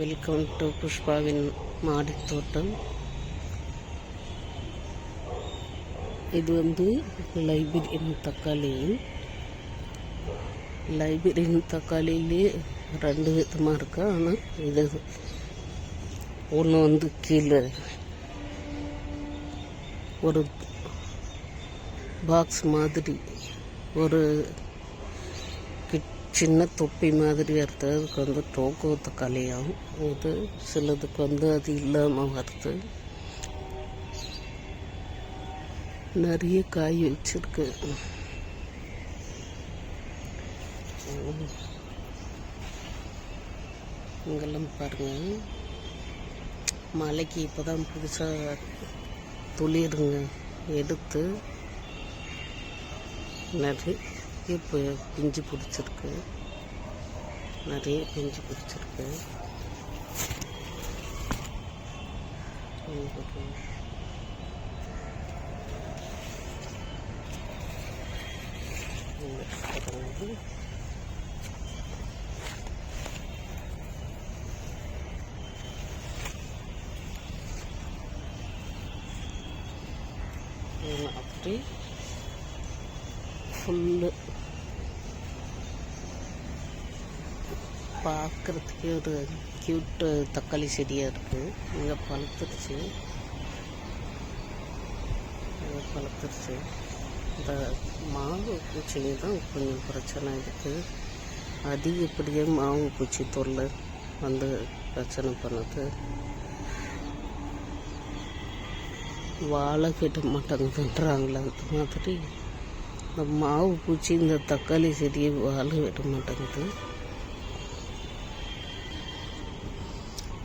Welcome to புஷ்பாவின் மாடித் தோட்டம் இது வந்து லைப்ரரியன் தக்காளி லைப்ரரியன் தக்காளியிலே ரெண்டு விதமாக இருக்கு. ஆனால் இது ஒன்று வந்து கீழே ஒரு பாக்ஸ் மாதிரி ஒரு சின்ன தொப்பி மாதிரி இருக்கிறதுக்கு வந்து டோக்கோ கலையாகும். இது சிலதுக்கு வந்து அது இல்லாமல் வருது. நிறைய காய் வச்சிருக்கு. இங்கெல்லாம் பாருங்கள் மலைக்கு இப்போ தான் புதுசாக துளிருங்க எடுத்து நிறைய இப்போ பிஞ்சு பிடிச்சிருக்கு நிறைய பிஞ்சு பிடிச்சிருக்கு. இது அப்படி ஃபுல்லு பார்க்குறதுக்கே ஒரு க்யூட்டு தக்காளி செடியாக இருக்குது இங்கே பழுத்துருச்சு. இங்கே பழுத்துருச்சு. இந்த மாவு பூச்சிங்க தான் கொஞ்சம் பிரச்சனை இருக்குது அதிகப்படியே மாவு பூச்சி தொல்லை வந்து பிரச்சனை பண்ணுது. வாழை கிட்ட மாட்டேங்குதுன்றாங்களே அந்த மாதிரி. இந்த மாவு பூச்சி இந்த தக்காளி செடியை வாழை விட மாட்டேங்குது.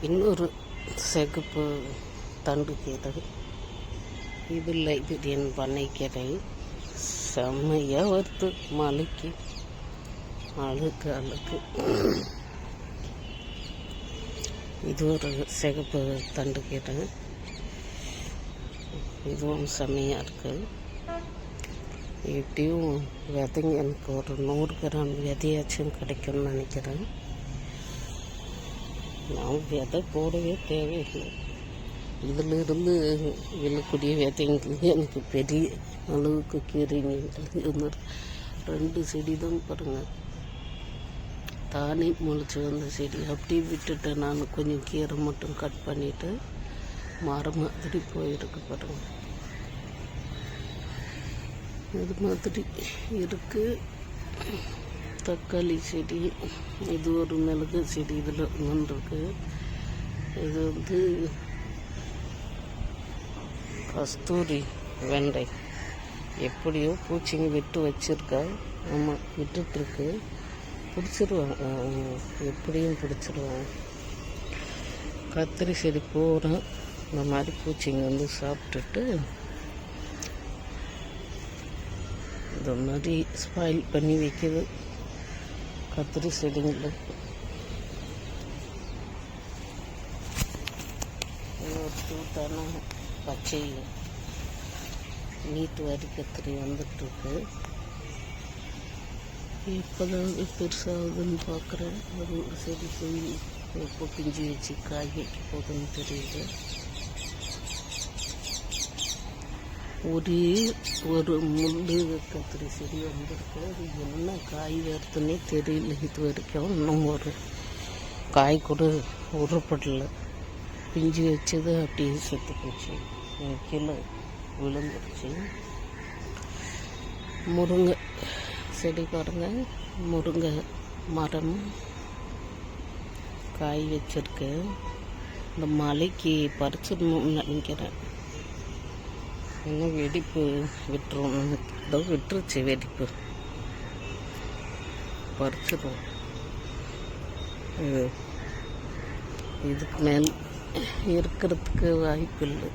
இன்னொரு சிகப்பு தண்டு கீரை இது லைப்ரரியன் பண்ணை கீரை செம்மையாக வருது மலைக்கு அழுக்கு அழுக்கு. இது ஒரு சிகப்பு தண்டு கீரை இதுவும் செம்மையாக இருக்குது எப்படியும் விதைங்க எனக்கு ஒரு நூறு கிராம் விதையாச்சும் கிடைக்கும்னு நினைக்கிறேன். நான் விதை போடவே தேவையில்லை. இதிலிருந்து விழக்கூடிய விதைங்களுக்கு எனக்கு பெரிய அளவுக்கு கீரைங்க ரெண்டு செடி தான் பாருங்கள் தானே முளைச்சி வந்த செடி. அப்படியே விட்டுட்டேன் நான் கொஞ்சம் கீரை மட்டும் கட் பண்ணிவிட்டு மரம் மாதிரி போயிருக்கு பாருங்க. இது மாதிரி இருக்குது தக்காளி செடி இது ஒரு மிளகு செடி இதில் ஒன்று இது வந்து கஸ்தூரி வெண்டை. எப்படியோ பூச்சிங்க விட்டு வச்சிருக்கா. ஆமாம் விட்டுட்டுருக்கு. பிடிச்சிருவாங்க. எப்படியும் பிடிச்சிருவாங்க. கத்திரி செடி பூரா இந்த மாதிரி பூச்சிங்க வந்து சாப்பிட்டுட்டு இந்த மாதிரி ஸ்பாயில் பண்ணி வைக்கிது. கத்திரி செடிங்கள் இது ஒரு சூட்டான பச்சை நீட்டு வரி கத்திரி வந்துட்டுருக்கு. இப்போதான் அது பெருசாகுதுன்னு பார்க்குறேன் அது ஒரு செடி போய் எப்போ பிஞ்சு வச்சு காய் வைக்க போகுதுன்னு தெரியுது. ஒரே ஒரு முள்ளு கத்திரி செடி வந்திருக்கு. அது என்ன காய் வருதுன்னே தெரியல இது வரைக்கும். இன்னும் ஒரு காய் கூட உருப்படல. பிஞ்சு வச்சது அப்படியே செத்து போச்சு. கீழே விழுந்துருச்சு. முருங்கை செடி பாருங்க. முருங்கை மரம் காய் வச்சிருக்கு. இந்த மலைக்கு பறிச்சிடணும்னு நினைக்கிறேன். இன்னும் வெடிப்பு விட்டுரும் ஏதோ விட்டுருச்சு வெடிப்பு. பறிச்சிடும் இது இதுக்கு மேல் இருக்கிறதுக்கு வாய்ப்பு இல்லை.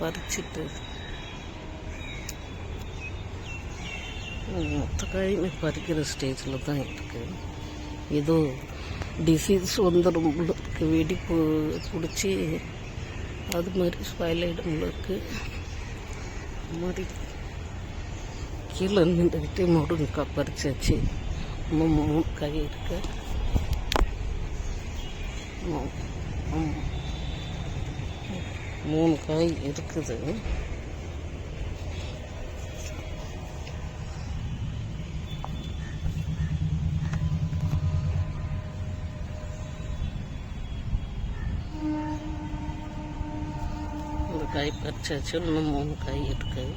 பறிச்சிட்டு. மொத்த காயுமே பறிக்கிற ஸ்டேஜில் தான் இருக்குது ஏதோ டிசீஸ் வந்துடும் வெடிப்பு பிடிச்சி அது மாதிரி ஸ்பாயில் ஆகிடும் அது மாதிரி கீழே நின்றுக்கிட்டே முருங்கைக்காய் பறிச்சாச்சு இன்னும் மூணு காய் இருக்கு. மூணு காய் இருக்குது இந்த காய் பறிச்சாச்சு இன்னும் மூணு காய் இருக்குது